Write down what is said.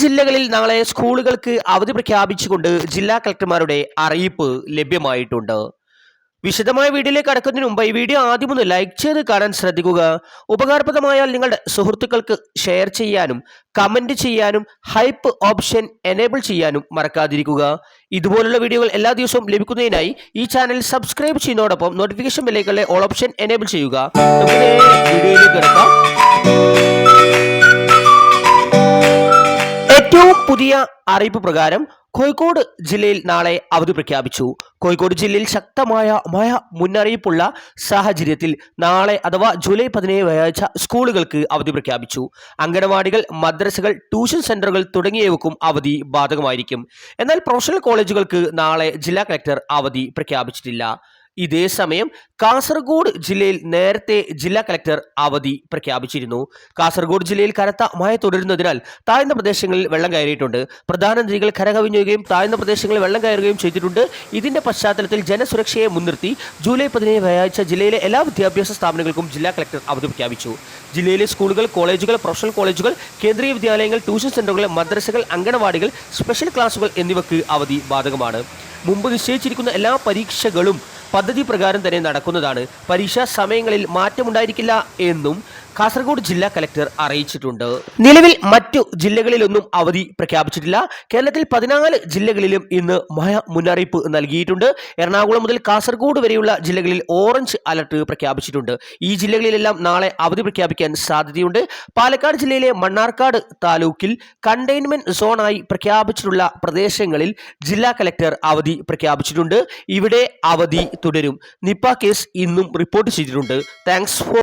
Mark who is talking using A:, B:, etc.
A: ജില്ലകളിൽ നാളെ സ്കൂളുകൾക്ക് അവധി പ്രഖ്യാപിച്ചുകൊണ്ട് ജില്ലാ കളക്ടർമാരുടെ അറിയിപ്പ് ലഭ്യമായിട്ടുണ്ട്. വിശദമായ വീഡിയോയിലേക്ക് കടക്കുന്നതിന് മുമ്പ് ഈ വീഡിയോ ആദ്യം ഒന്ന് ലൈക്ക് ചെയ്ത് കാണാൻ ശ്രദ്ധിക്കുക. ഉപകാരപ്രദമായാൽ നിങ്ങളുടെ സുഹൃത്തുക്കൾക്ക് ഷെയർ ചെയ്യാനും കമന്റ് ചെയ്യാനും ഹൈപ്പ് ഓപ്ഷൻ എനേബിൾ ചെയ്യാനും മറക്കാതിരിക്കുക. ഇതുപോലുള്ള വീഡിയോകൾ എല്ലാ ദിവസവും ലഭിക്കുന്നതിനായി ഈ ചാനൽ സബ്സ്ക്രൈബ് ചെയ്യുന്നതോടൊപ്പം നോട്ടിഫിക്കേഷൻ ബെല്ലേക്കുള്ള ഓൾ ഓപ്ഷൻ എനേബിൾ ചെയ്യുക. നമുക്ക് വീഡിയോയിലേക്ക് കിടക്കാം. പുതിയ അറിയിപ്പ് പ്രകാരം കോഴിക്കോട് ജില്ലയിൽ നാളെ അവധി പ്രഖ്യാപിച്ചു. കോഴിക്കോട് ജില്ലയിൽ ശക്തമായ മഴ മുന്നറിയിപ്പുള്ള സാഹചര്യത്തിൽ നാളെ അഥവാ ജൂലൈ പതിനേഴ് വ്യാഴാഴ്ച സ്കൂളുകൾക്ക് അവധി പ്രഖ്യാപിച്ചു. അംഗനവാടികൾ മദ്രസകൾ ട്യൂഷൻ സെന്ററുകൾ തുടങ്ങിയവക്കും അവധി ബാധകമായിരിക്കും. എന്നാൽ പ്രൊഫഷണൽ കോളേജുകൾക്ക് നാളെ ജില്ലാ കളക്ടർ അവധി പ്രഖ്യാപിച്ചിട്ടില്ല. ഇതേ സമയം കാസർഗോഡ് ജില്ലയിൽ നേരത്തെ ജില്ലാ കലക്ടർ അവധി പ്രഖ്യാപിച്ചിരുന്നു. കാസർഗോഡ് ജില്ലയിൽ കനത്ത മഴ തുടരുന്നതിനാൽ താഴ്ന്ന പ്രദേശങ്ങളിൽ വെള്ളം കയറിയിട്ടുണ്ട്. പ്രധാന നദികൾ കരകവിഞ്ഞുകയും താഴ്ന്ന പ്രദേശങ്ങളിൽ വെള്ളം കയറുകയും ചെയ്തിട്ടുണ്ട്. ഇതിന്റെ പശ്ചാത്തലത്തിൽ ജനസുരക്ഷയെ മുൻനിർത്തി ജൂലൈ പതിനേഴ് വ്യാഴാഴ്ച ജില്ലയിലെ എല്ലാ വിദ്യാഭ്യാസ സ്ഥാപനങ്ങൾക്കും ജില്ലാ കലക്ടർ അവധി പ്രഖ്യാപിച്ചു. ജില്ലയിലെ സ്കൂളുകൾ കോളേജുകൾ പ്രൊഫഷണൽ കോളേജുകൾ കേന്ദ്രീയ വിദ്യാലയങ്ങൾ ട്യൂഷൻ സെന്ററുകൾ മദ്രസകൾ അംഗനവാടികൾ സ്പെഷ്യൽ ക്ലാസുകൾ എന്നിവയ്ക്ക് അവധി ബാധകമാണ്. മുമ്പ് നിശ്ചയിച്ചിരിക്കുന്ന എല്ലാ പരീക്ഷകളും പദ്ധതി പ്രകാരം തന്നെ നടക്കുന്നതാണ്. പരീക്ഷാ സമയങ്ങളിൽ മാറ്റമുണ്ടായിരിക്കില്ല എന്നും കാസർഗോഡ് ജില്ലാ കലക്ടർ അറിയിച്ചിട്ടുണ്ട്. നിലവിൽ മറ്റു ജില്ലകളിലൊന്നും അവധി പ്രഖ്യാപിച്ചിട്ടില്ല. കേരളത്തിൽ പതിനാല് ജില്ലകളിലും ഇന്ന് മഴ മുന്നറിയിപ്പ് നൽകിയിട്ടുണ്ട്. എറണാകുളം മുതൽ കാസർഗോഡ് വരെയുള്ള ജില്ലകളിൽ ഓറഞ്ച് അലർട്ട് പ്രഖ്യാപിച്ചിട്ടുണ്ട്. ഈ ജില്ലകളിലെല്ലാം നാളെ അവധി പ്രഖ്യാപിക്കാൻ സാധ്യതയുണ്ട്. പാലക്കാട് ജില്ലയിലെ മണ്ണാർക്കാട് താലൂക്കിൽ കണ്ടെയ്ൻമെന്റ് സോണായി പ്രഖ്യാപിച്ചിട്ടുള്ള പ്രദേശങ്ങളിൽ ജില്ലാ കലക്ടർ അവധി പ്രഖ്യാപിച്ചിട്ടുണ്ട്. ഇവിടെ അവധി തുടരും. നിപ്പ കേസ് ഇന്നും റിപ്പോർട്ട് ചെയ്തിട്ടുണ്ട്. Thanks for